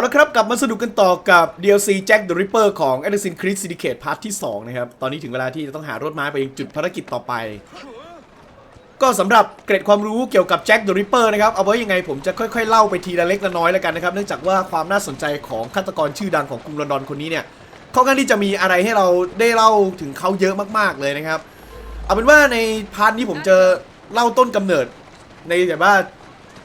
เอาละครับ กลับมาสนุกกันต่อกับ DLC Jack the Ripper ของ Assassin's Creed Syndicate Part ที่ 2 นะครับ ตอนนี้ถึงเวลาที่จะต้องหารถม้าไปยังจุดภารกิจต่อไป ก็สำหรับเกร็ดความรู้เกี่ยวกับ Jack the Ripper นะครับ เอาไว้ยังไงผมจะค่อยๆ เล่าไปทีละเล็กละน้อยแล้วกันนะครับ เนื่องจากว่าความน่าสนใจของฆาตกรชื่อดังของกรุงลอนดอนคนนี้เนี่ยค่อนข้างที่จะมีอะไรให้เราได้เล่าถึงเขาเยอะมากๆเลยนะครับ เอาเป็นว่าในพาร์ทนี้ผมจะเล่าต้นกำเนิดในแบบว่า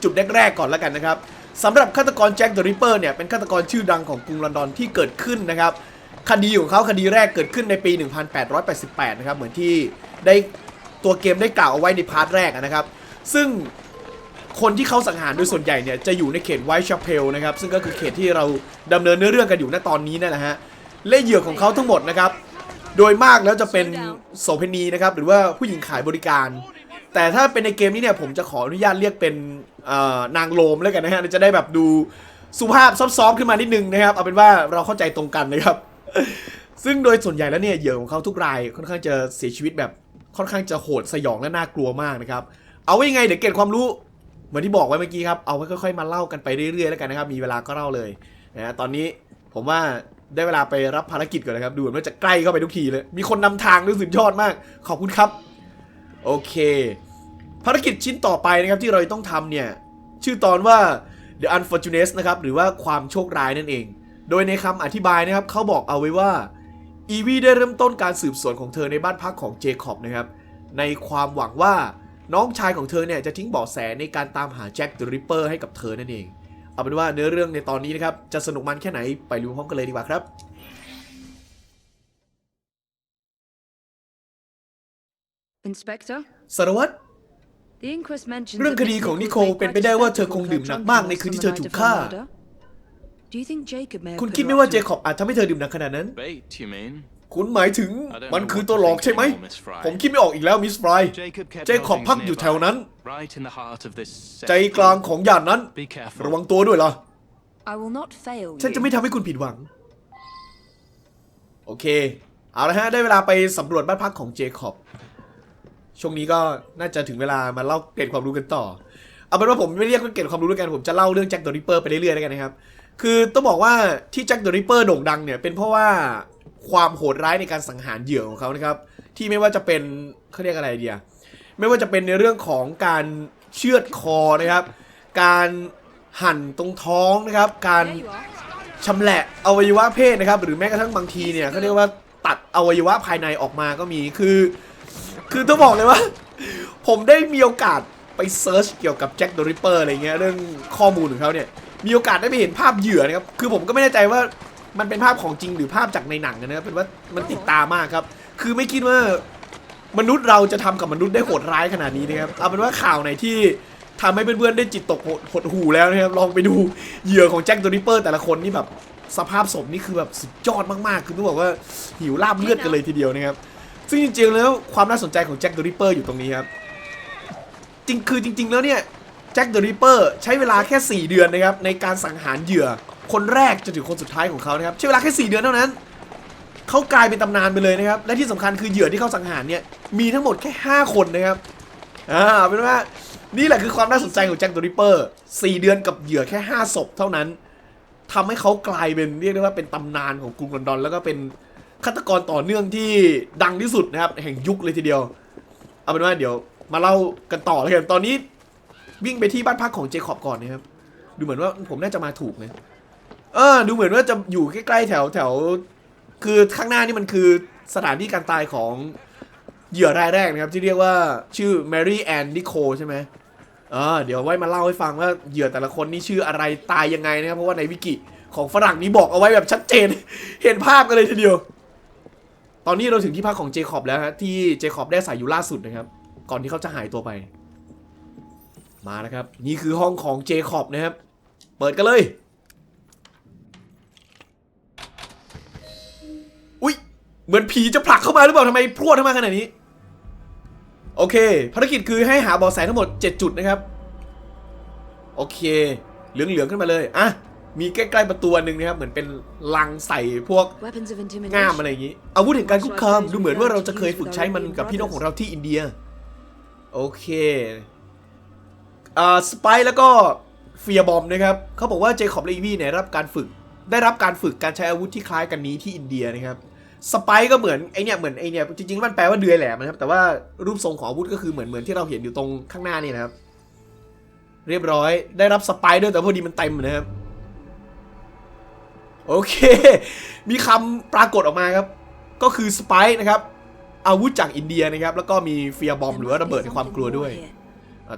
จุดแรกๆก่อนแล้วกันนะครับ สำหรับฆาตกรแจ็คเดอะริปเปอร์เนี่ยเป็นฆาตกรชื่อดังของกรุงลอนดอนที่เกิดขึ้นนะครับคดีของเขาคดีแรกเกิดขึ้นในปี 1888 นะครับเหมือนที่ได้ตัวเกมได้กล่าวเอาไว้ในพาร์ทแรกนะครับ ซึ่งคนที่เขาสังหารโดยส่วนใหญ่เนี่ยจะอยู่ในเขตไวท์ชาเพลนะครับซึ่งก็คือเขตที่เราดำเนินเนื้อเรื่องกันอยู่ณตอนนี้นั่นแหละฮะและเหยื่อของเขาทั้งหมดนะครับโดยมากแล้วจะเป็นโสเภณีนะครับหรือว่าผู้หญิงขายบริการ แต่ถ้าเป็นในเกมนี้เนี่ยผมจะขออนุญาตเรียกเป็น นางโลมแล้วกันนะฮะจะได้แบบดูสุภาพซอฟๆขึ้นมานิดนึงนะครับ เอาเป็นว่าเราเข้าใจตรงกันนะครับ ซึ่งโดยส่วนใหญ่แล้วเนี่ยเหยื่อของเขาทุกรายค่อนข้างจะเสียชีวิตแบบค่อนข้างจะโหดสยองและน่ากลัวมากนะครับ เอาไว้ยังไงเดี๋ยวเก็บความรู้เหมือนที่บอกไว้เมื่อกี้ครับ เอาไว้ค่อยๆมาเล่ากันไปเรื่อยๆแล้วกันนะครับ มีเวลาก็เล่าเลยนะฮะตอนนี้ผมว่าได้เวลาไปรับภารกิจก่อนนะครับ ดูเหมือนว่าจะใกล้เข้าไปทุกทีเลย มีคนนำทางด้วยสุดยอดมาก ขอบคุณครับ โอเค ภารกิจชิ้นต่อไปนะครับที่เราต้องทำเนี่ย ชื่อตอนว่า The Unfortunate นะครับหรือว่าความโชคร้ายนั่นเอง โดยในคำอธิบายนะครับเขาบอกเอาไว้ว่าอีวีได้เริ่มต้นการสืบสวนของเธอในบ้านพักของเจคอบนะครับในความหวังว่าน้องชายของเธอเนี่ยจะทิ้งเบาะแสในการตามหาแจ็คเดอะริปเปอร์ให้กับเธอนั่นเอง เอาเป็นว่าเนื้อเรื่องในตอนนี้นะครับจะสนุกมันแค่ไหนไปรู้พร้อมกันเลยดีกว่าครับ Inspector, สารวัตร the inquest mentions เรื่องคดีของนิโคลเป็นไปได้ว่าเธอคงดื่มหนักมากในคืนที่เธอถูกฆ่า Do you think Jacob may have คุณ put คิด her ไหม่ up ว่า to เจคอบอาจทำให้เธอดื่มหนักขนาดนั้น Bait, you mean? คุณหมายถึงมันคือตัวหลอกใช่ไหม ผมคิดไม่ออกอีกแล้วมิสฟราย Jacob kept เจคอบ lodgings พักอยู่แถวนั้น nearby, right in the heart of this ใจกลางของย่านนั้น Be careful. ระวังตัวด้วยล่ะ I will not fail ฉันจะ you. ไม่ทำให้คุณผิดหวัง โอเค เอาละฮะ ได้เวลาไปสำรวจบ้านพักของเจคอบ ช่วงนี้ก็น่าจะถึงเวลามาเล่าเกร็ดความรู้กันต่อ เอาเป็นว่าผมไม่เรียกว่าเกร็ดความรู้แล้วกันผมจะเล่าเรื่องแจ็คเดอะริปเปอร์ไปเรื่อยๆแล้วกันนะครับ คือต้องบอกว่าที่แจ็คเดอะริปเปอร์โด่งดังเนี่ยเป็นเพราะว่าความโหดร้ายในการสังหารเหยื่อของเขานะครับที่ไม่ว่าจะเป็นเขาเรียกอะไรเดียไม่ว่าจะเป็นในเรื่องของการเชือดคอนะครับ การหั่นตรงท้องนะครับ การชำแหละอวัยวะเพศนะครับ หรือแม้กระทั่งบางทีเนี่ยเขาเรียกว่าตัดอวัยวะภายในออกมาก็มีคือ คือต้องบอกเลยว่า ผมได้มีโอกาสไปเซิร์ชเกี่ยวกับแจ็คเดอะริปเปอร์อะไรเงี้ยเรื่องข้อมูลของเขาเนี่ย มีโอกาสได้ไปเห็นภาพเหยื่อนะครับ คือผมก็ไม่แน่ใจว่ามันเป็นภาพของจริงหรือภาพจากในหนังนะครับเป็นว่ามันติดตามากครับ คือไม่คิดว่ามนุษย์เราจะทำกับมนุษย์ได้โหดร้ายขนาดนี้นะครับ เอาเป็นว่าข่าวไหนที่ทำให้เพื่อนๆได้จิตตกหดหูแล้วนะครับ ลองไปดูเหยื่อของแจ็คเดอะริปเปอร์แต่ละคนนี่แบบสภาพศพนี่คือแบบสุดยอดมากๆ คือต้องบอกว่าหิวลาบเลือดกันเลยทีเดียวนะครับ ซึ่งจริงๆแล้วความน่าสนใจของแจ็คเดอะริปเปอร์อยู่ตรงนี้ครับ จริงคือจริง ๆ แล้วเนี่ยแจ็คเดอะริปเปอร์ใช้เวลาแค่ 4 เดือนนะครับในการสังหารเหยื่อ คนแรกจนถึงคนสุดท้ายของเขานะครับใช้เวลาแค่ 4 เดือนเท่านั้นเขากลายเป็นตำนานไปเลยนะครับ และที่สำคัญคือเหยื่อที่เขาสังหารเนี่ยมีทั้งหมดแค่ 5 คนนะครับอ่าเป็นว่านี่แหละคือความน่าสนใจของแจ็คเดอะริปเปอร์4เดือนกับเหยื่อแค่5ศพเท่านั้นทำให้เขากลายเป็นเรียกได้ว่าเป็นตำนานของกรุงลอนดอนแล้วก็เป็น ฆาตกรต่อเนื่องที่ดังที่สุดนะครับ แห่งยุคเลยทีเดียว เอาเป็นว่าเดี๋ยวมาเล่ากันต่อเลยกันตอนนี้วิ่งไปที่บ้านพักของเจคอบก่อนนะครับ ดูเหมือนว่าผมน่าจะมาถูกนะเออดูเหมือนว่าจะอยู่ใกล้ๆแถวแถว คือข้างหน้านี่มันคือสถานที่การตายของเหยื่อรายแรกนะครับ ที่เรียกว่าชื่อแมรี่แอนนิโคใช่ไหมเออเดี๋ยวไว้มาเล่าให้ฟังว่าเหยื่อแต่ละคนนี่ชื่ออะไรตายยังไงนะครับเพราะว่าในวิกิของฝรั่งนี้บอกเอาไว้แบบชัดเจน เห็นภาพกันเลยทีเดียว ตอนนี้เราถึงที่พักของเจคอบแล้วฮะที่เจคอบได้ใส่อยู่ล่าสุดนะครับ ก่อนที่เขาจะหายตัวไป มาแล้วครับ นี่คือห้องของเจคอบนะครับ เปิดกันเลย อุ๊ยเหมือนผีจะผลักเข้ามาหรือเปล่าทำไมพรวดเข้ามาขนาดนี้ โอเค ภารกิจคือให้หาเบาะแสทั้งหมด 7 จุดนะครับ โอเค เหลืองๆขึ้นมาเลย อะ มีใกล้ๆประตูอันหนึ่งนะครับเหมือนเป็นลังใส่พวก Weapons of ง่าม intimidation. อะไรอย่างนี้ อาวุธแห่งการคุกคามดูเหมือนว่าเราจะเคยฝึกใช้มันกับพี่น้องของเราที่อินเดีย โอเคอ่าสไปแล้วก็เฟียบอมนะครับเขาบอกว่าเจคอบและอีวีเนี่ยได้รับการฝึก ได้รับการฝึกการใช้อาวุธที่คล้ายกันนี้ที่อินเดียนะครับสไปร์ก็เหมือนไอเนี่ยเหมือนไอเนี่ยจริงๆมันแปลว่าเดือยแหลมนะครับแต่ว่ารูปทรงของอาวุธก็คือเหมือนเหมือนที่เราเห็นอยู่ตรงข้างหน้านี่นะครับ เรียบร้อยได้รับสไปร์ด้วยแต่พอดีมันเต็มนะครับ โอเค มีคำปรากฏออกมาครับ ก็คือสไปร์นะครับ อาวุธจากอินเดียนะครับ แล้วก็มีเฟียบอมหรือว่าระเบิดในความกลัวด้วย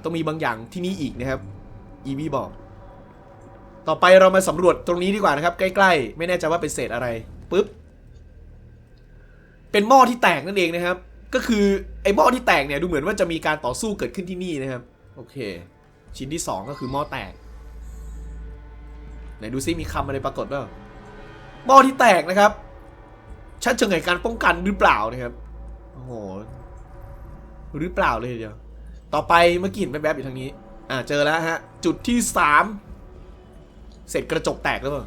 ต้องมีบางอย่างที่นี่อีกนะครับ อีวีบอก ต่อไปเรามาสำรวจตรงนี้ดีกว่านะครับ ใกล้ๆ ไม่แน่ใจว่าเป็นเศษอะไรปุ๊บ เป็นหม้อที่แตกนั่นเองนะครับ ก็คือไอ้หม้อที่แตกเนี่ยดูเหมือนว่าจะมีการต่อสู้เกิดขึ้นที่นี่นะครับ โอเค ชิ้นที่สองก็คือหม้อแตกไหนดูซิมีคำอะไรปรากฏบ้าง หม้อที่แตกนะครับ ชัดเจนไงการป้องกันหรือเปล่านะครับ โอ้โห หรือเปล่าเลยเดียว ต่อไปเมื่อกี้เห็นแวบๆอยู่ทางนี้ อ่า เจอแล้วฮะ จุดที่สามเศษกระจกแตกหรือเปล่า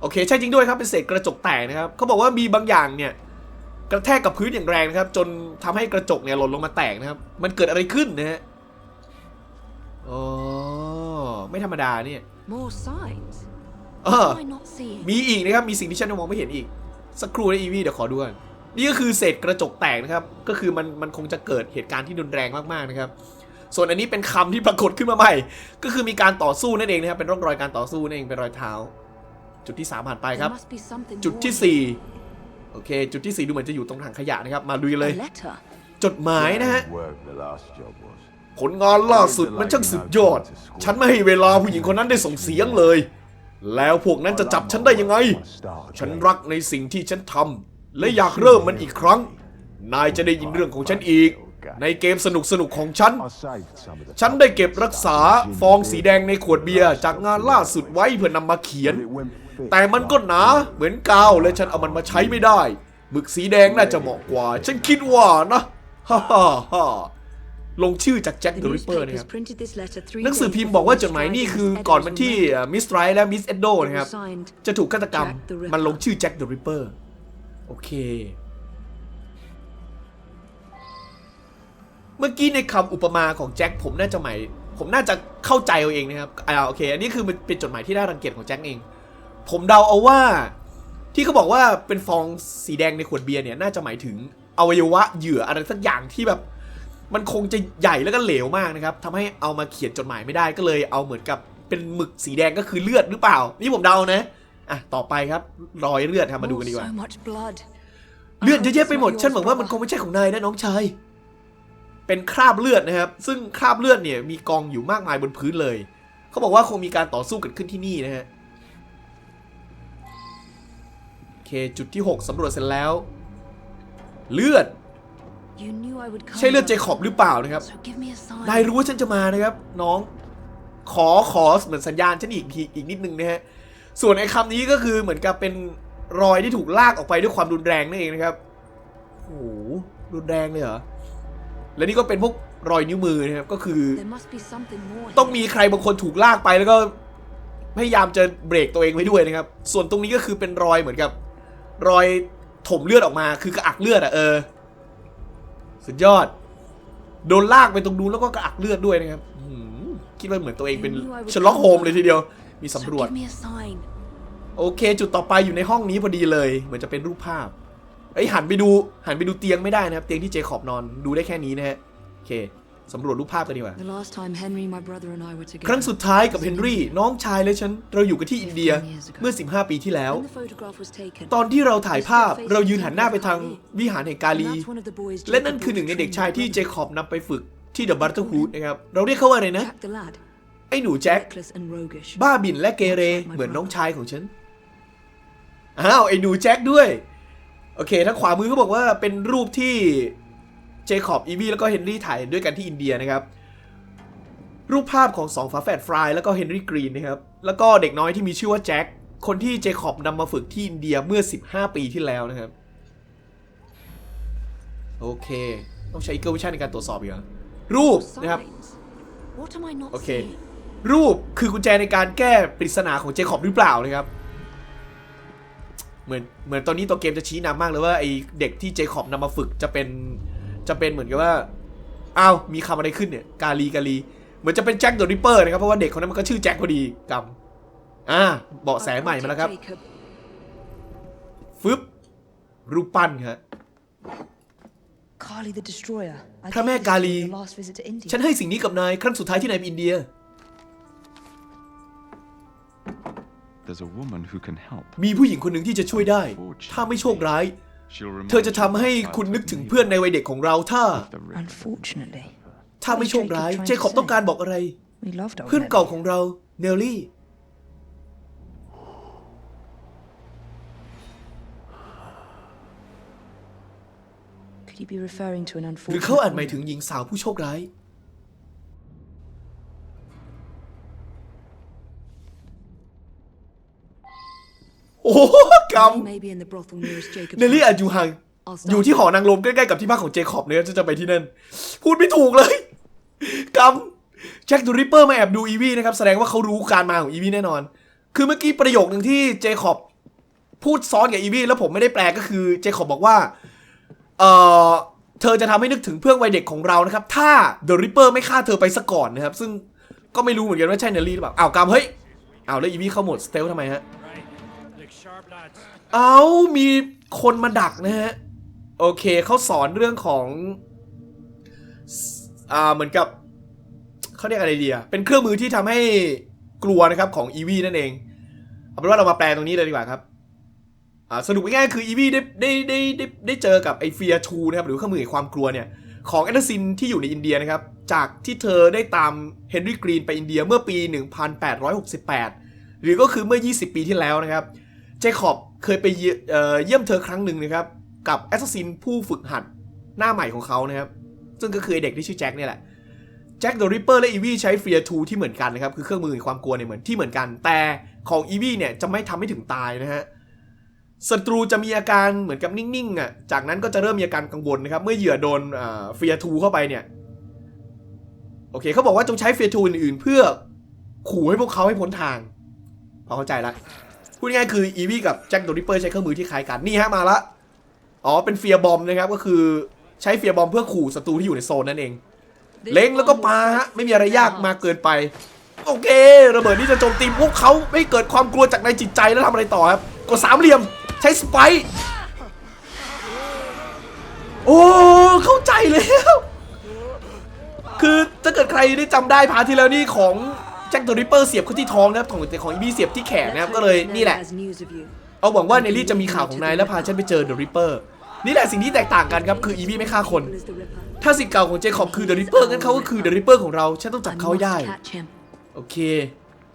โอเค ใช่จริงด้วยครับ เป็นเศษกระจกแตกนะครับ เขาบอกว่ามีบางอย่างเนี่ยกระแทกกับพื้นอย่างแรงนะครับ จนทำให้กระจกเนี่ยหล่นลงมาแตกนะครับ มันเกิดอะไรขึ้นนะฮะ อ๋อ ไม่ธรรมดาเนี่ย More signs. เออ What am I not seeing? มีอีกนะครับ มีสิ่งที่ฉันยังมองไม่เห็นอีก สักครู่นะอีวีเดี๋ยวขอดูก่อนนี่ก็คือเศษกระจกแตกนะครับ ก็คือมันมันคงจะเกิดเหตุการณ์ที่รุนแรงมากๆนะครับ ส่วนอันนี้เป็นคำที่ปรากฏขึ้นมาใหม่ ก็คือมีการต่อสู้นั่นเองนะครับ เป็นร่องรอยการต่อสู้นั่นเอง เป็นรอยเท้า จุดที่สามผ่านไปค There รับ must be something จุด more ที่ here. สี่โอเค จุดที่สี่ดูเหมือนจะอยู่ตรงถังขยะนะครับ มาดูเลย A letter. จดหมายนะฮะ Work the last job was. ผลงานล่าสุดมันช่างสุดยอด ฉันไม่ให้เวลาผู้หญิงคนนั้นได้ส่งเสียงเลย แล้วพวกนั้นจะจับฉันได้ยังไง ฉันรักในสิ่งที่ฉันทำและอยากเริ่มมันอีกครั้ง นายจะได้ยินเรื่องของฉันอีก ในเกมสนุกสนุกของฉัน ฉันได้เก็บรักษาฟองสีแดงในขวดเบียร์จากงานล่าสุดไว้เพื่อนำมาเขียน แต่มันก็หนาเหมือนกาวและฉันเอามันมาใช้ไม่ได้หมึกสีแดงน่าจะเหมาะกว่า ฉันคิดว่านะฮ่าฮ่า ลงชื่อจากแจ็ค The เดอะริปเปอร์นะค newspapers รับ printed this letter three หนังสือ days พิมพ์ before บอกว่า Miss จดหมาย Stride นี่ and คือ Miss ก่อน Eddowes วัน were ที่ murdered. มิสไรและมิสเอ็ดโด It นะครับ was signed จะถูกฆาตกรรม Jack the Ripper มันลงชื่อแจ็คเดอะริปเปอร์โอเค เมื่อกี้ในคำอุปมาของแจ็คผมน่าจะหมายผมน่าจะเข้าใจเอาเองนะครับอ่าโอเค อันนี้คือมันเป็นจดหมายที่น่ารังเกียจของแจ็คเอง ผมเดาเอาว่าที่เขาบอกว่าเป็นฟองสีแดงในขวดเบียร์เนี่ยน่าจะหมายถึงอวัยวะเหยื่ออะไรสักอย่างที่แบบ มันคงจะใหญ่แล้วก็เหลวมากนะครับทำให้เอามาเขียนจดหมายไม่ได้ก็เลยเอาเหมือนกับเป็นหมึกสีแดงก็คือเลือดหรือเปล่า นี่ผมเดานะอะต่อไปครับรอยเลือดครับมาดูกันดีกว่า Oh, so much blood. เลือดเยอะแยะไปหมดฉันหวังว่ามันคงไม่ใช่ของนายนะน้องชายเป็นคราบเลือดนะครับ ซึ่งคราบเลือดเนี่ยมีกองอยู่มากมายบนพื้นเลยเขาบอกว่าคงมีการต่อสู้เกิดขึ้นที่นี่นะฮะโอเคจุดที่ 6สำรวจเสร็จแล้ว เลือด ใช่เลือดเจ Rose. คอบหรือเปล่านะครับ So give me a sign. นายรู้ว่าฉันจะมานะครับ น้อง ขอขอเหมือนสัญญาณฉันอีกทีอีกนิดนึงนะฮะ ส่วนไอ้คำนี้ก็คือเหมือนกับเป็นรอยที่ถูกลากออกไปด้วยความรุนแรงนั่นเองนะครับโอ้โหรุนแรงเลยเหรอ และนี่ก็เป็นพวกรอยนิ้วมือนะครับ ก็คือ There must be something more. ต้อง here. มีใครบางคนถูกลากไปแล้วก็พยายามจะเบรกตัวเองไว้ด้วยนะครับ ส่วนตรงนี้ก็คือเป็นรอยเหมือนกับ รอยถมเลือดออกมา คือกระอักเลือดอะเออ สุดยอด โดนลากไปตรงนู้นแล้วก็กระอักเลือดด้วยนะครับอื้อหือคิดว่าเหมือนตัวเองเป็นเชลล็อกโฮมเลยทีเดียว มี So สำรวจ give me a sign. โอเค จุดต่อไปอยู่ในห้องนี้พอดีเลย เหมือนจะเป็นรูปภาพไอ้ยหันไปดูหันไปดูเตียงไม่ได้นะครับ เตียงที่เจคอบนอนดูได้แค่นี้นะฮะโอเค สำรวจรูปภาพกันดีกว่า The last time Henry, my brother, and I were together. ครั้งสุดท้ายกับเฮนรี่น้องชายและฉัน เราอยู่กันที่อินเดียเมื่อ 15 ปีที่แล้ว When the photograph was taken, ตอนที่เราถ่ายภาพเรายืนหันหน้าไปทางวิหารแห่งกา and ลี that's one of the boys และ Jacob นั่นคือหนึ่งในเด็กชายที่ trained เจคอบนำไปฝึกที่เดอะบัตเตอร์ฮูดนะครับ เราเรียกเขาว่าอะไรนะ Jack the lad, ไอ้หนูแจ็ค reckless and roguish. บ้าบิ่นและเกเร เหมือนน้องชายของฉัน อ้าว ไอ้หนูแจ็คด้วย โอเคทางขวามือเขาบอกว่าเป็นรูปที่เจคอบอีวีแล้วก็เฮนรี่ถ่ายด้วยกันที่อินเดียนะครับ รูปภาพของสองฝาแฝดฟรายแล้วก็เฮนรี่กรีนนะครับ แล้วก็เด็กน้อยที่มีชื่อว่าแจ็ค คนที่เจคอบนำมาฝึกที่อินเดียเมื่อ 15 ปีที่แล้วนะครับ โอเค ต้องใช้ Eagle Vision ในการตรวจสอบอีกเหรอรูปนะครับ Signs. What am I not โอเค seeing? รูปคือกุญแจในการแก้ปริศนาของเจคอบหรือเปล่านะครับเหมือนเหมือนตอนนี้ตัวเกมจะชี้นำมากเลยว่าไอเด็กที่เจคอบนำมาฝึกจะเป็น จะเป็นเหมือนกับว่าอ้าวมีคำอะไรขึ้นเนี่ย กาลีกาลี เหมือนจะเป็นแจ็คเดอะริปเปอร์นะครับ เพราะว่าเด็กคนนั้นมันก็ชื่อแจ็คพอดีกำอ่าเบาะแสใหม่มาแล้วครับ Jacob. ฟึบรูปปั้นครับ Kali the Destroyer. I พระแม่ gave this กา to ลี you on your last visit to India. ฉันให้สิ่งนี้กับนาย ครั้งสุดท้ายที่นายไปอินเดีย There's a woman who can help. มีผู้หญิงคนหนึ่งที่จะช่วยได้ ถ้าไม่โชคร้าย She'll remind เธอจะทำให้คุณนึกถึงเพื่อนในวัยเด็กของเราถ้า the river. Unfortunately, ถ้าไม่โชคร้าย เจคอบต้องการบอกอะไร we loved old เพื่อน Nelly. เก่าของเรา เนลลี่ Could you be referring to an หรือ unfortunate เขาอาจหมาย woman? ถึงหญิงสาวผู้โชคร้าย โอ้โหก He may be in the brothel nearest ำ Jacob's เนลลี่ house. อาจอยู่ห่าง อยู่ที่หอนางรมใกล้ๆกับที่พักของเจคอบเนี่ยจะจะไปที่นั่น พูดไม่ถูกเลยกำแจ็คดูริปเปอร์มาแอบดูอีวีนะครับ แสดงว่าเขารู้การมาของอีวีแน่นอน คือเมื่อกี้ประโยคหนึ่งที่เจคอบพูดซ้อนกับอีวีแล้วผมไม่ได้แปลก็คือเจคอบบอกว่า เอ่อ เธอจะทำให้นึกถึงเพื่อนวัยเด็กของเรานะครับ ถ้าเดอะริปเปอร์ไม่ฆ่าเธอไปซะก่อนนะครับ ซึ่งก็ไม่รู้เหมือนกันว่าใช่เนลลี่หรือเปล่าอ้าวกำเฮ้ยอ้าวแล้วอีวีเข้าโหมดสเตลทำไมฮะ Look sharp, lads. เอามีคนมาดักนะฮะ โอเคเขาสอนเรื่องของอ่าเหมือนกับเขาเรียกอะไรดีอะเป็นเครื่องมือที่ทำให้กลัวนะครับของอีวีนั่นเอง เอาเป็นว่าเรามาแปลตรงนี้เลยดีกว่าครับอ่าสรุปง่ายๆคืออีวีได้ได้ได้ได้ได้เจอกับไอเฟียชูนะครับหรือเครื่องมือแห่งความกลัวเนี่ยของแอนเดอร์ซินที่อยู่ในอินเดียนะครับ จากที่เธอได้ตามเฮนรี่กรีนไปอินเดียเมื่อปี 1868 หรือก็คือเมื่อ 20 ปีที่แล้วนะครับ เจคอบเคยไปเยี่ยมเธอครั้งหนึ่งนะครับ กับแอสซัสซินผู้ฝึกหัดหน้าใหม่ของเขานะครับ ซึ่งก็คือเด็กที่ชื่อแจ็คเนี่ยแหละแจ็คเดอะริปเปอร์และอีวี่ใช้เฟียทูที่เหมือนกันนะครับ คือเครื่องมือแห่งความกลัวเนี่ยเหมือนที่เหมือนกัน แต่ของอีวี่เนี่ยจะไม่ทำให้ถึงตายนะฮะศัตรูจะมีอาการเหมือนกับนิ่งๆอะจากนั้นก็จะเริ่มมีอาการกังวลนะครับ เมื่อเหยื่อโดนเฟียทูเข้าไปเนี่ยโอเคเขาบอกว่าจงใช้เฟียทูอื่นๆ เพื่อขู่ให้พวกเขาให้พ้นทางพอเข้าใจละ พูดง่ายคืออีวีกับแจ็คโดริปเปอร์ใช้เครื่องมือที่คล้ายกันนี่ฮะมาละอ๋อเป็นเฟียร์บอมนะครับก็คือใช้เฟียร์บอมเพื่อขู่ศัตรูที่อยู่ในโซนนั่นเอง เล็งแล้วก็ปาฮะไม่มีอะไรยากมากเกินไป โอเค ระเบิดนี่จะโจมตีพวกเขาไม่เกิดความกลัวจากในจิตใจแล้วทำอะไรต่อครับกดสามเหลี่ยมใช้สไปค์โอ้เข้าใจแล้ว คือถ้าเกิดใครได้จำได้พาทที่แล้วนี่ของ แจ็คเดอะริปเปอร์เสียบเข้าที่ท้องนะครับของแต่ของอีบีเสียบที่แขนนะครับ Let's ก็เลย hope Nelly นี่แหละ has news of you. เอาหวังว่าเนลลี่จะมีข่าวของนายและพาฉันไปเจอเดอะริปเปอร์นี่แหละสิ่งที่แตกต่างกันครับคืออีวีไม่ฆ่าคน Evil is the Ripper. ถ้าสิทธิ์เก่าของเจคอบคือเดอะริปเปอร์งั้นเขาก็คือเดอะริปเปอร์ของเราฉันต้องจับ I เขาให้ must ได้ catch him. โอเค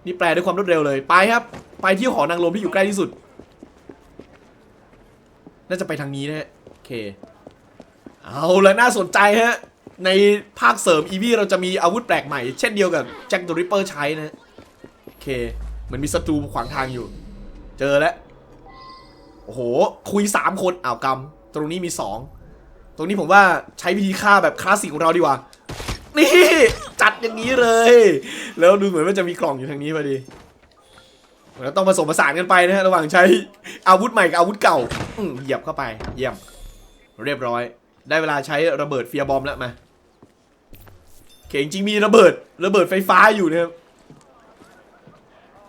นี่แปลด้วยความรวดเร็วเลยไปครับ ไปที่หอนางรมที่อยู่ใกล้ที่สุด น่าจะไปทางนี้นะฮะโอเค เอาละน่าสนใจฮะ ในภาคเสริมอีวีเราจะมีอาวุธแปลกใหม่ เช่นเดียวกับแจ็คเดอะริปเปอร์ใช้นะ โอเคเหมือนมีศัตรูขวางทางอยู่ เจอแล้ว โอ้โห คุยสามคนอ้าวกำตรงนี้มีสองตรงนี้ผมว่าใช้วิธีฆ่าแบบคลาสสิกของเราดีกว่า นี่ จัดอย่างนี้เลย แล้วดูเหมือนว่าจะมีกล่องอยู่ทางนี้พอดีแล้วต้องผสมผสานกันไปนะฮะระหว่างใช้อาวุธใหม่กับอาวุธเก่าเหยียบเข้าไป เยี่ยม เรียบร้อย ได้เวลาใช้ระเบิดเฟียบอมแล้วมา โอเคจริงมีระเบิดระเบิดไฟฟ้าอยู่นะครับ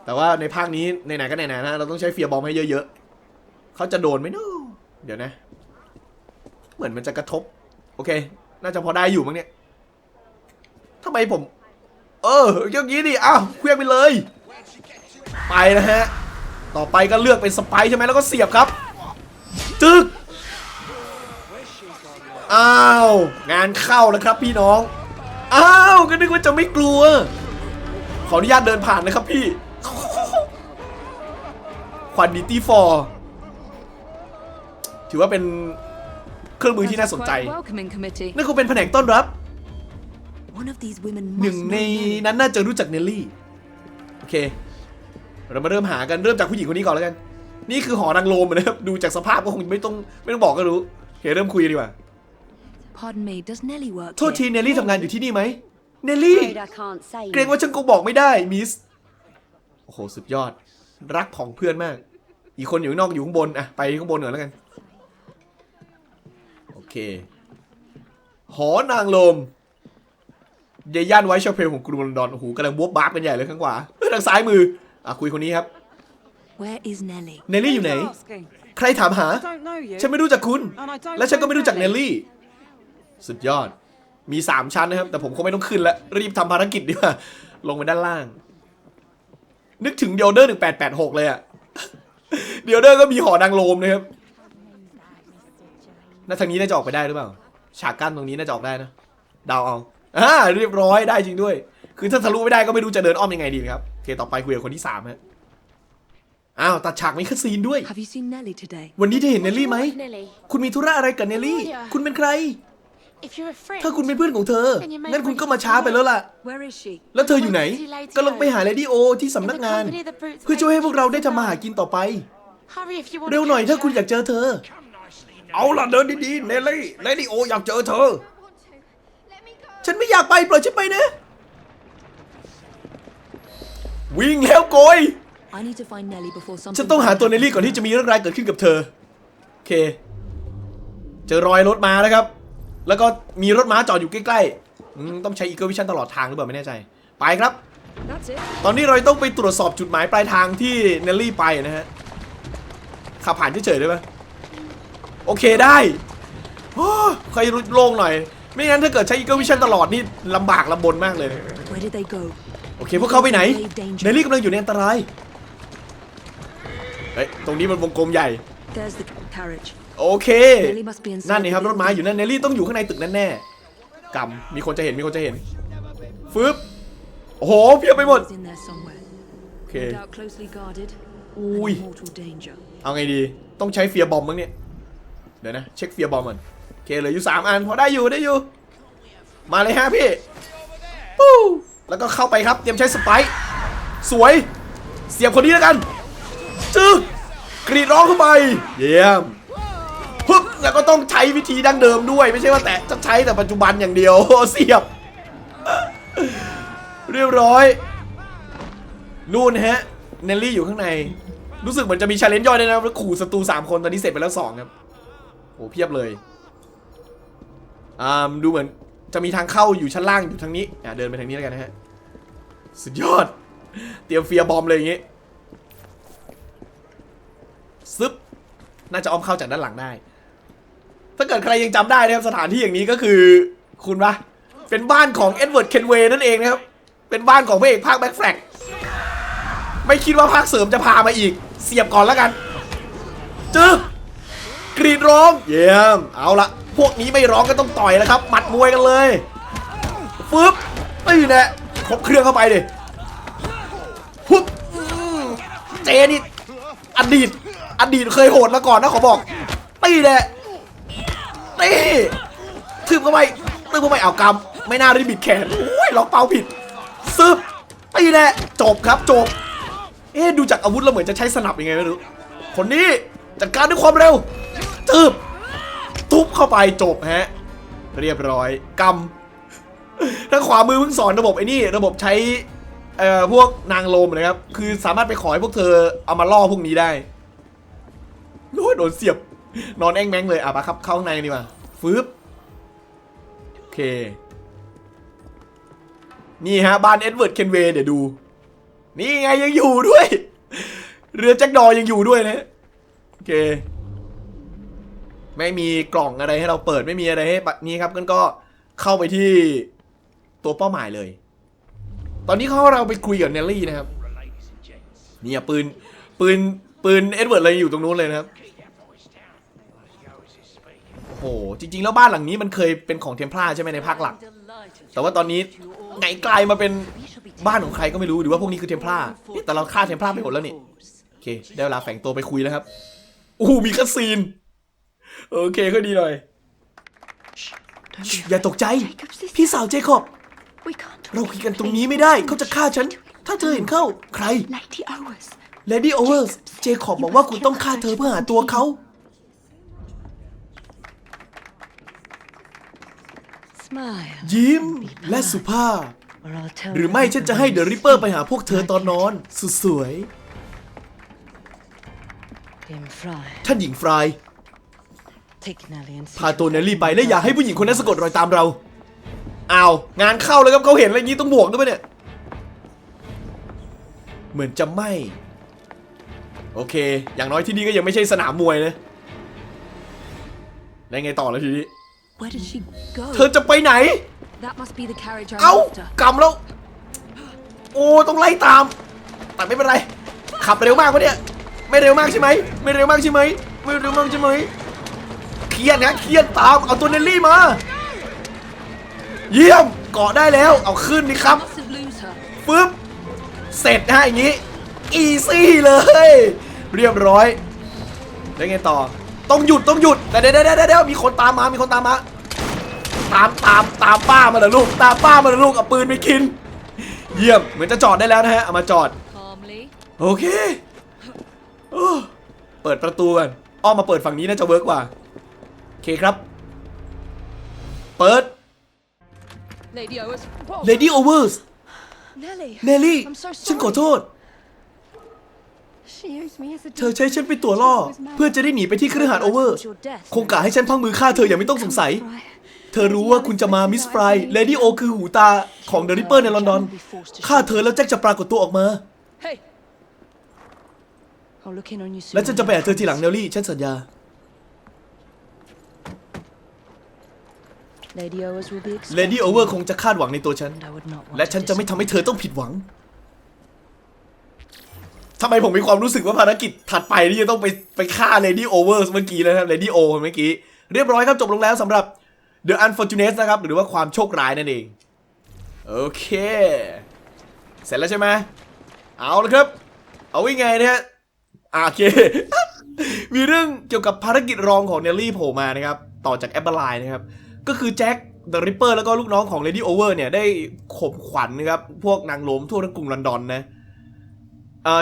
แต่ว่าในภาคนี้ในไหนก็ไหนๆนะเราต้องใช้เฟียบอมให้เยอะๆเขาจะโดนไหมเนาะเดี๋ยวนะ เหมือนมันจะกระทบ โอเค น่าจะพอได้อยู่มั้งเนี่ยทำไมผม เอออย่างนี้ดิอ้าวเคลื่อนไปเลย ไปนะฮะ ต่อไปก็เลือกเป็นสไปใช่ไหมแล้วก็เสียบครับจึกอ้าว งานเข้าแล้วครับพี่น้อง อ้าวก็นึกว่าจะไม่กลัว ขออนุญาตเดินผ่านนะครับพี่ควันดิตี้ฟอร์ถือว่าเป็นเครื่องมือที่น่าสนใจ Quite a welcoming committee. นั่นคงเป็นแผนกต้อนรับ One of these women หนึ่ง must ใน know Nelly. นั้นน่าจะรู้จักเนลลี่ โอเค เรามาเริ่มหากันเริ่มจากผู้หญิงคนนี้ก่อนแล้วกัน นี่คือหอนางโรมนะครับ ดูจากสภาพก็คงไม่ต้องไม่ต้องบอกก็รู้ โอเคเริ่มคุยกันดีกว่า Pardon me, does Nelly work โทษที here? เนลลี่ทำงานอยู่ที่นี่ไหมเนลลี่ Afraid I can't say. เกรงว่าฉันคงบอกไม่ได้มิส โอ้โห สุดยอด รักของเพื่อนมาก อีกคนอยู่ข้างนอกอยู่ข้างบนอะไปข้างบนก่อนแล้วกัน โอเค หอนางลมเดย่านไวท์ชาเพลของกรุงลอนดอน โอ้โหกำลังบวบบาร์กันใหญ่เลยข้างขวาเอ้ยทางซ้ายมือ อะ คุยคนนี้ครับ Where is Nellie? เนลลี่อยู่ไหน asking? ใครถามหา I don't know you. ฉันไม่รู้จักคุณ And I don't และฉันก็ไม่รู้จัก know เนลลี่ สุดยอด มี 3 ชั้นนะครับ แต่ผมคงไม่ต้องขึ้นแล้วรีบทำภารกิจดีกว่า ลงไปด้านล่าง นึกถึงเดียเดอร์1886เลยอะเดียเดอร์ก็มีหอนางโลมนะครับน่าทางนี้น่าจะออกไปได้หรือเปล่า ฉากกั้นตรงนี้น่าจะออกได้นะเดาวเอาอ่าเรียบร้อยได้จริงด้วย คือถ้าทะลุไม่ได้ก็ไม่รู้จะเดินอ้อมยังไงดีนะครับโอเคต่อไปคุยกับคนที่สามฮะอ้าวตัดฉากมีคัสซีนด้วย Have you seen Nellie today? วันนี้ได้เห็นเนลลี่ไหม Nelly, คุณมีธุระอะไรกับเนลลี่ คุณเป็นใคร if you're a friend, ถ้าคุณเป็นเพื่อนของเธอ งั้นคุณก็มาช้าไปแล้วล่ะ Where is she? แล้วเธออยู่ไหน ก็ลงไปหาเลดี้โอที่สำนักงาน เพื่อช่วยให้พวกเราได้ทำมาหากินต่อไป hurry if you want เร็ว to หน่อย catch ถ้าคุณ her. อยากเจอเธอ เอาล่ะเดินดีๆ เนลลี่ เลดี้โออยากเจอเธอ ฉันไม่อยากไปปล่อยฉันไปนะ วิ่งแล้วโกย I need to find Nellie before something. ฉันต้องหา bad ตัวเนลลี่ก่อนที่จะมีเรื่องร้ายเกิดขึ้นกับเธอ โอเค เจอรอยรถม้านะครับ แล้วก็มีรถม้าจอดอยู่ใกล้ๆอืมต้องใช้อีเกิลวิชั่นตลอดทางหรือเปล่าไม่แน่ใจ ไปครับ That's it. ตอนนี้เราต้องไปตรวจสอบจุดหมายปลายทางที่เนลลี่ไปนะฮะ ขับผ่านเฉยๆได้ไหมโอเคได้โอ้ใครรู้โล่งหน่อย ไม่งั้นถ้าเกิดใช้อีเกิลวิชั่นตลอดนี่ลำบากลำบนมากเลย Where did they go? โอเคพวกเขาไปไหน เนลลี่กำลังอยู่ในอันตราย เฮ้ย ตรงนี้มันวงกลมใหญ่ There's the carriage. โอเค Nellie must be inside นั่นนี่ครับ the รถม้า building. อยู่นั่นเนลลี่ต้องอยู่ข้างในตึกนั่นแน่กำมีคนจะเห็นมีคนจะเห็นฟึบโอ้โหเพียบไปหมด He's in there somewhere. โอเค No doubt closely guarded. and Ui. in mortal danger. เอาไงดีต้องใช้เฟียร์บอมมั้งเนี่ยเดี๋ยวนะเช็คเฟียร์บอมก่อนโอเคเหลืออยู่3อันพอได้อยู่ได้อยู่ มาเลยฮะพี่ปู้แล้วก็เข้าไปครับเตรียมใช้สไปค์สวย เสียบคนนี้แล้วกันจึ๊กกรีดร้องเข้าไป เยี่ยม ปึ๊บแล้วก็ต้องใช้วิธีดั้งเดิมด้วย ไม่ใช่ว่าแต่จะใช้แต่ปัจจุบันอย่างเดียวเสียบ เรียบร้อย นู่นฮะ เนลลี่อยู่ข้างใน รู้สึกเหมือนจะมีชาเลนจ์ย่อยด้วยนะขู่ศัตรูสามคนตอนนี้เสร็จไปแล้วสองครับโอ้เพียบเลยอ่าดูเหมือนจะมีทางเข้าอยู่ชั้นล่างอยู่ทางนี้อะเดินไปทางนี้แล้วกันนะฮะสุดยอด เตรียมเฟียบอมเลยอย่างงี้ซึบน่าจะอ้อมเข้าจากด้านหลังได้ ถ้าเกิดใครยังจำได้นะครับสถานที่อย่างนี้ก็คือคุณปะเป็นบ้านของเอ็ดเวิร์ดเคนเวย์นั่นเองนะครับ เป็นบ้านของพระเอกภาคแบ็คแฟลกไม่คิดว่าภาคเสริมจะพามาอีก เสียบก่อนแล้วกันจึ๊กกรีดร้อง เยี่ยม เอาละพวกนี้ไม่ร้องก็ต้องต่อยแล้วครับ หมัดมวยกันเลยฟึบนี่แหละครบเครื่องเข้าไปดิปุ๊บอืมเจนี่อดีต อดีตเคยโหดมาก่อนนะขอบอกตีแหละ ตีทึบเข้าไปทึบเข้าไปเอากำไม่น่าได้บิดแขนโอ้ยล็อกเป้าผิดซึบตีแหละจบครับจบ เอ๊ะดูจากอาวุธเราเหมือนจะใช้สนับยังไงไม่รู้คนนี้จัดการด้วยความเร็วตืบทุบเข้าไปจบฮะ เรียบร้อยกำทางขวามือเพิ่งสอนระบบไอ้นี่ ระบบใช้เอ่อพวกนางโลมนะครับ คือสามารถไปขอให้พวกเธอเอามาล่อพวกนี้ได้โอ้ยโดนเสียบ นอนแองแมงเลยอะปะครับเข้าข้างในดีกว่าฟืบโอเค นี่ฮะ บ้านเอ็ดเวิร์ดเคนเวย์เดี๋ยวดู นี่ไงยังอยู่ด้วย เรือแจ็คดอยังอยู่ด้วยนะ โอเค ไม่มีกล่องอะไรให้เราเปิดไม่มีอะไรให้ปะนี่ครับกันก็เข้าไปที่ตัวเป้าหมายเลย ตอนนี้เขาเราไปคุยกับเนลลี่นะครับ เนี่ยปืนปืนปืนเอ็ดเวิร์ดเลยอยู่ตรงนู้นเลยนะครับ โอ้โห จริง ๆ แล้วบ้านหลังนี้มันเคยเป็นของเทมพลาใช่ไหมในภาคหลัก แต่ว่าตอนนี้ไงกลายมาเป็นบ้านของใครก็ไม่รู้หรือว่าพวกนี้คือเทมพลาเอ๊ะแต่เราฆ่าเทมพลาไปหมดแล้วนี่โอเคได้เวลาแฝงตัวไปคุยแล้วครับโอ้โหมีคัสซีนโอเคก็ดีหน่อย Don't be อย่าตกใจ Jacob's this- พี่สาวเจคอบ We can't talk เราคุยกันตรงนี้ไม่ได้ เขาจะฆ่าฉัน ถ้าเธอเห็นเข้า ใคร Lady Owers. เลดี้โอเวอร์สเจคอบบอกว่าคุณต้องฆ่าเธอเพื่อหาตัวเขา ยิ้มและสุภาพ Or I'll tell หรือไม่ฉันจะให้เดอะริปเปอร์ไปหาพวกเธอตอนนอน สุดสวย him fly. ท่านหญิงฟราย Take Nellie and see พาตัวเนลลี่ไปและอย่าให้ผู้หญิงคนนั้นสะกดรอยตามเราอ้าวงานเข้าเลยครับเขาเห็นอะไรอย่างนี้ต้องบวกด้วยปะเนี่ย เหมือนจะไม่ โอเค อย่างน้อยที่นี่ก็ยังไม่ใช่สนามมวยนะแล้วไงต่อแล้วทีนี้ Where did she go? เธอจะไปไหน That must be the carriage I'm เอ้า after. กำแล้ว โอ้ ต้องไล่ตาม แต่ไม่เป็นไร ขับเร็วมากปะเนี่ย ไม่เร็วมากใช่ไหม ไม่เร็วมากใช่ไหม ไม่เร็วมากใช่ไหม เครียดนะ เครียดตาม เอาตัวเนลลี่มา เยี่ยม เกาะได้แล้ว เอาขึ้นนี่ครับ Mustn't lose her. ปึ๊บ เสร็จนะฮะอย่างนี้ อีซี่เลย เรียบร้อย แล้วไงต่อ ต้องหยุดต้องหยุดแต่เดี๋ยวเดี๋ยวเดี๋ยวเดี๋ยวมีคนตามมามีคนตามมา ตามตามตามป้ามาเหรอลูก ตามป้ามาเหรอลูกเอาปืนไปกิน เยี่ยมเหมือนจะจอดได้แล้วนะฮะเอามาจอด Calmly. โอเคโอ้เปิดประตูกันอ้อมมาเปิดฝั่งนี้น่าจะเวิร์กกว่าโอเคครับ เปิด Lady Owens. Whoa. Lady Overs Nelly. เนลลี่ I'm so ฉันขอ sorry. โทษ She used me as a เธอใช้ฉันเป็นตัวล่อ เพื่อจะได้หนีไปที่เครือหาดโอเวอร์ Your death. คงกะให้ฉันพังมือฆ่าเธออย่างไม่ต้องสงสัย เธอรู้ว่าคุณจะมามิสฟรายเลดี้โอคือหูตาของเดอะริปเปอร์ในลอนดอนฆ่าเธอแล้วแจ็คจะปรากฏตัวออกมา Hey. I'll look in on you soon. และฉันจะไปหาเธอทีหลังเนลลี่ ฉันสัญญา Lady Owens will be เลดี้โอเวอร์คงจะคาดหวังในตัวฉัน And I would not want และ to ฉันจะไม่ disappoint ทำให้เธอต้องผิดหวัง ทำไมผมมีความรู้สึกว่าภารกิจถัดไปนี่จะต้องไปไปฆ่า Lady Over เมื่อกี้แล้วนะครับ Lady O เมื่อกี้ เรียบร้อยครับจบลงแล้วสำหรับ The Unfortunate นะครับ หรือว่าความโชคร้ายนั่นเอง โอเค เสร็จแล้วใช่ไหมเอาละครับ เอาวิ่งไงเนี่ยอะโอเค มีเรื่องเกี่ยวกับภารกิจรองของเนลลี่โผล่มานะครับ ต่อจากแอปเปิลไลน์นะครับ ก็คือแจ็คเดอะริปเปอร์แล้วก็ลูกน้องของ Lady Over เนี่ยได้ข่มขวัญนะครับ พวกนางโลมทั่วทั้งกรุงลอนดอนนะเ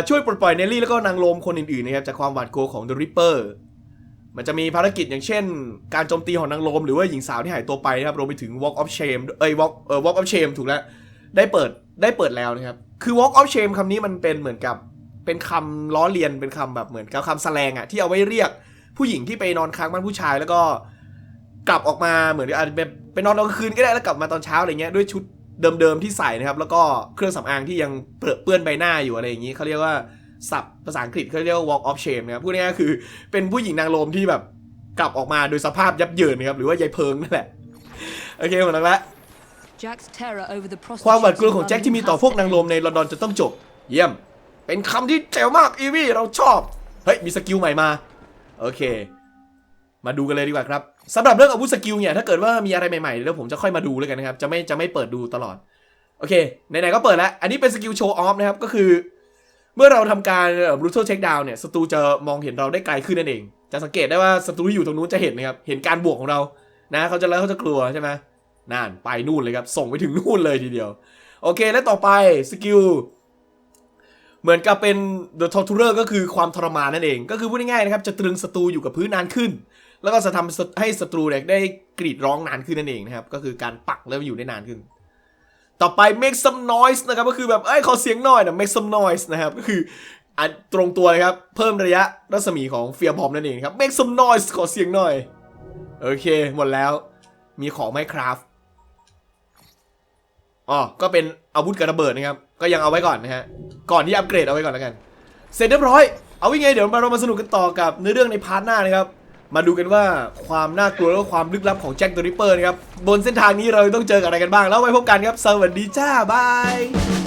ช่วยปลดปล่อยเนลลี่แล้วก็นางโลมคนอื่นๆนะครับจากความหวาดกลัวของ The Ripper มันจะมีภารกิจอย่างเช่น การโจมตีของนางโลมหรือว่าหญิงสาวที่หายตัวไปนะครับรวมไปถึง Walk of Shame เอ้ย Walk เอ่อ Walk of Shame ถูกแล้ว ได้เปิดได้เปิดแล้วนะครับ คือ Walk of Shame คำนี้มันเป็นเหมือนกับเป็นคำล้อเลียนเป็นคำแบบเหมือนกับคำแสลงอะที่เอาไว้เรียกผู้หญิงที่ไปนอนค้างบ้านผู้ชายแล้วก็กลับออกมาเหมือนอาจจะไปนอนตอนกลางคืนก็ได้แล้วกลับมาตอนเช้าอะไรเงี้ยด้วยชุด เดิมๆที่ใส่นะครับ แล้วก็เครื่องสำอางที่ยังเปรอะเปื้อนใบหน้าอยู่อะไรอย่างนี้เขาเรียกว่าศัพท์ภาษาอังกฤษเขาเรียกว่า walk of shame นะครับพูดง่ายๆคือเป็นผู้หญิงนางโลมที่แบบกลับออกมาโดยสภาพยับเยินนะครับหรือว่ายายเพิงนั่นแหละโอเคหมดแล้วละ Jack's terror over the ความหวาด prostitutes กลัวของ in แจ็คที่มี London ต่อ has พวกนางโลมในลอนดอนจะต้องจบ เยี่ยม เป็นคำที่แจ๋วมากอีวี่เราชอบ เฮ้ย มีสกิลใหม่มา โอเค มาดูกันเลยดีกว่าครับสำหรับเรื่องอาวุธสกิลเนี่ยถ้าเกิดว่ามีอะไรใหม่ๆเดี๋ยวผมจะค่อยมาดูแล้วกันนะครับจะไม่จะไม่เปิดดูตลอดโอเคไหนๆก็เปิดแล้ว อันนี้เป็นสกิลโชว์ออฟนะครับก็คือ เมื่อเราทำการบรูท l เช็คดาวน์เนี่ยศัตรูจะมองเห็นเราได้ไกลขึ้นนั่นเอง จะสังเกตได้ว่าศัตรูที่อยู่ตรงนู้นจะเห็นนะครับเห็นการบวกของเรานะเขาจะแล้วเขาจะกลัวใช่ไหมนั่นไปนู่นเลยครับส่งไปถึงนู่นเลยทีเดียว โอเค และต่อไปสกิลเหมือนกับเป็น The Torturer ก็คือความทรมานนั่นเอง ก็คือพูดง่ายๆนะครับ จะตรึงศัตรูอยู่กับพื้นนานขึ้น แล้วก็จะทำให้ศัตรูเนี่ยได้กรีดร้องนานขึ้นนั่นเองนะครับ ก็คือการปักแล้วอยู่ได้นานขึ้น ต่อไป make some noise นะครับก็คือแบบเอ้ยขอเสียงหน่อยนะ make some noise นะครับก็คืออันตรงตัวเลยครับ เพิ่มระยะรัศมีของเฟียร์บอมนั่นเองครับ make some noise ขอเสียงหน่อย โอเค หมดแล้ว มีของไมคราฟอ๋อก็เป็นอาวุธกระเบิดนะครับ ก็ยังเอาไว้ก่อนนะฮะ ก่อนที่อัปเกรดเอาไว้ก่อนแล้วกัน เสร็จเรียบร้อย เอาวิ่งไง เดี๋ยวมาเรามาสนุกกันต่อกับเนื้อเรื่องในพาร์ทหน้านะครับ มาดูกันว่าความน่ากลัวและความลึกลับของแจ็คเดอะริปเปอร์นะครับบนเส้นทางนี้เราต้องเจอกับอะไรกันบ้างแล้วไว้พบกันครับสวัสดีจ้าบาย